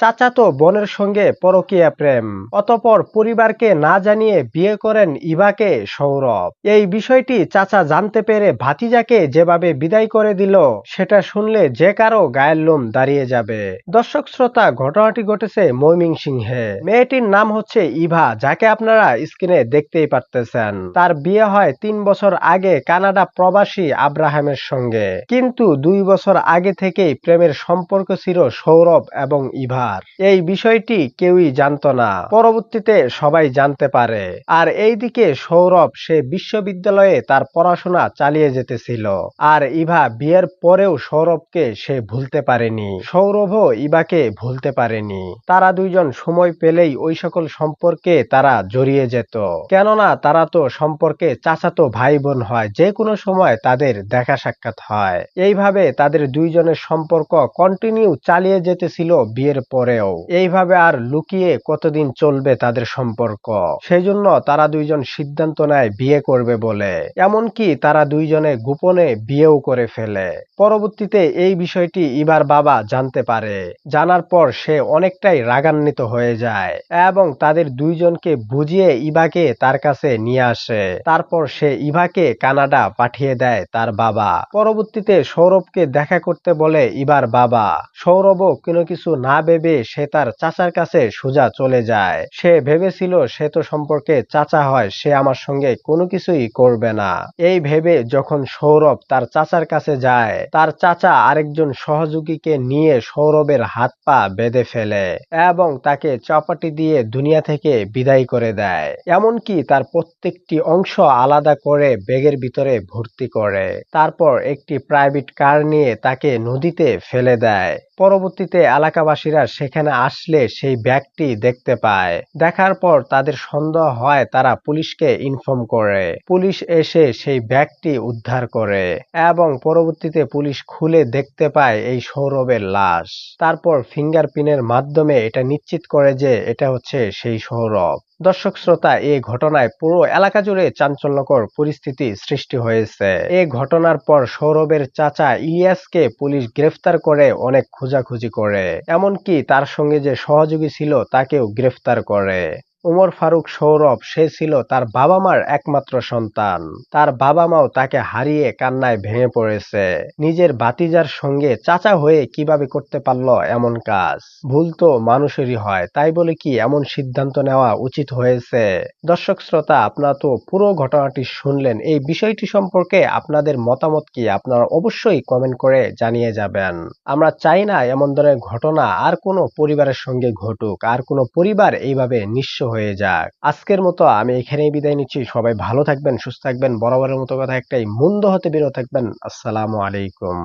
চাচাতো বোনের সঙ্গে পরকীয়া প্রেম। অতপর পরিবারকে না জানিয়ে বিয়ে করেন ইভাকে সৌরভ। এই বিষয়টি চাচা জানতে পেরে ভাতিজাকে যেভাবে বিদায় করে দিল, সেটা শুনলে যে কারও গায়ের লোম দাঁড়িয়ে যাবে। দর্শক শ্রোতা, ঘটনাটি ঘটেছে ময়মিংসিংহে মেয়েটির নাম হচ্ছে ইভা, যাকে আপনারা স্ক্রিনে দেখতেই পারতেছেন। তার বিয়ে হয় তিন বছর আগে কানাডা প্রবাসী আব্রাহামের সঙ্গে। কিন্তু দুই বছর আগে থেকেই প্রেমের সম্পর্ক ছিল সৌরভ এবং ইভার এই বিষয়টি কেউই জানতো না। পরবর্তীতে সবাই জানতে পারে। আর এইদিকে সৌরভ সে বিশ্ববিদ্যালয়ে তার পড়াশোনা চালিয়ে যেতেছিল। আর ইভা বিয়ের পরেও সৌরভকে সে ভুলতে পারেনি। সৌরভও ইভাকে ভুলতে পারেনি। তারা দুইজন সময় পেলেই ওই সকল সম্পর্কে তারা জড়িয়ে যেত। কেননা তারা তো সম্পর্কে চাচাতো ভাই বোন হয়, যে কোনো সময় তাদের দেখা সাক্ষাৎ হয়। এইভাবে তাদের দুইজনের সম্পর্ক কন্টিনিউ চালিয়ে যেতেছিল বিয়ের পরেও এইভাবে আর লুকিয়ে কতদিন চলবে তাদের সম্পর্ক? সেই জন্য তারা দুইজন সিদ্ধান্ত নেয় বিয়ে করবে বলে। এমনকি তারা দুইজনে গোপনে বিয়েও করে ফেলে। পরবর্তীতে এই বিষয়টি ইবার বাবা জানতে পারে। জানার পর সে অনেকটাই রাগান্বিত হয়ে যায় এবং তাদের দুইজনকে বুঝিয়ে ইভাকে তার কাছে নিয়ে আসে। তারপর সে ইভাকে কানাডা পাঠিয়ে দেয় তার বাবা। পরবর্তীতে সৌরভকে দেখা করতে বলে ইবার বাবা, সৌরভও কোনো কিছু না ভেবে সে তার চাচার কাছে সোজা চলে যায়। সে ভেবেছিল সে তো সম্পর্কে চাচা হয়, সে আমার সঙ্গে কোনো কিছুই করবে না। এই ভেবে যখন সৌরভ তার চাচার কাছে যায়, তার চাচা আরেকজন সহযোগীকে নিয়ে সৌরভের হাত পা বেঁধে ফেলে এবং তাকে চাপাটি দিয়ে দুনিয়া থেকে বিদায় করে দেয়। এমনকি তার প্রত্যেকটি অংশ আলাদা করে ব্যাগের ভিতরে ভর্তি করে। তারপর একটি প্রাইভেট কার নিয়ে তাকে নদীতে ফেলে দেয়। পরবর্তীতে এলাকাবাসীরা সেখানে আসলে সেই ব্যাগটি দেখতে পায়। দেখার পর তাদের সন্দেহ হয় তারা পুলিশকে ইনফর্ম করে। পুলিশ এসে সেই ব্যাগটি উদ্ধার করে এবং পরবর্তীতে পুলিশ খুলে দেখতে পায় এই সৌরভের লাশ। তারপর ফিঙ্গারপ্রিন্টের মাধ্যমে এটা নিশ্চিত করে যে এটা হচ্ছে সেই সৌরভ। দর্শক শ্রোতা এই ঘটনায় পুরো এলাকা জুড়ে চাঞ্চল্যকর পরিস্থিতি সৃষ্টি হয়েছে। এই ঘটনার পর সৌরভের চাচা ইলিয়াসকে পুলিশ গ্রেফতার করে অনেক খোঁজাখুঁজি করে। এমনকি তার সঙ্গে যে সহযোগী ছিল, তাকেও গ্রেফতার করে। উমর ফারুক সৌরভ, সে ছিল তার বাবা মার একমাত্র সন্তান। তার বাবা মাও তাকে হারিয়ে কান্নায় ভেঙে পড়েছে। নিজের বাতিজার সঙ্গে চাচা হয়ে কীভাবে করতে পারল এমন কাজ? ভুল তো মানুষেরই হয়, তাই বলে কি এমন সিদ্ধান্ত নেওয়া উচিত হয়েছে? দর্শক শ্রোতা, আপনারা তো পুরো ঘটনাটি শুনলেন, এই বিষয়টি সম্পর্কে আপনাদের মতামত কি আপনারা অবশ্যই কমেন্ট করে জানিয়ে যাবেন। আমরা চাই না এমন ধরনের ঘটনা আর কোনো পরিবারের সঙ্গে ঘটুক, আর কোনো পরিবার এইভাবে নিঃস্ব হয়ে যাক। আজকের মতো আমি এখানেই বিদায় নিচ্ছি। সবাই ভালো থাকবেন, সুস্থ থাকবেন। বরাবরের মতো কথা একটাই, মন্দ হতে বেরো থাকবেন। আসসালামু আলাইকুম।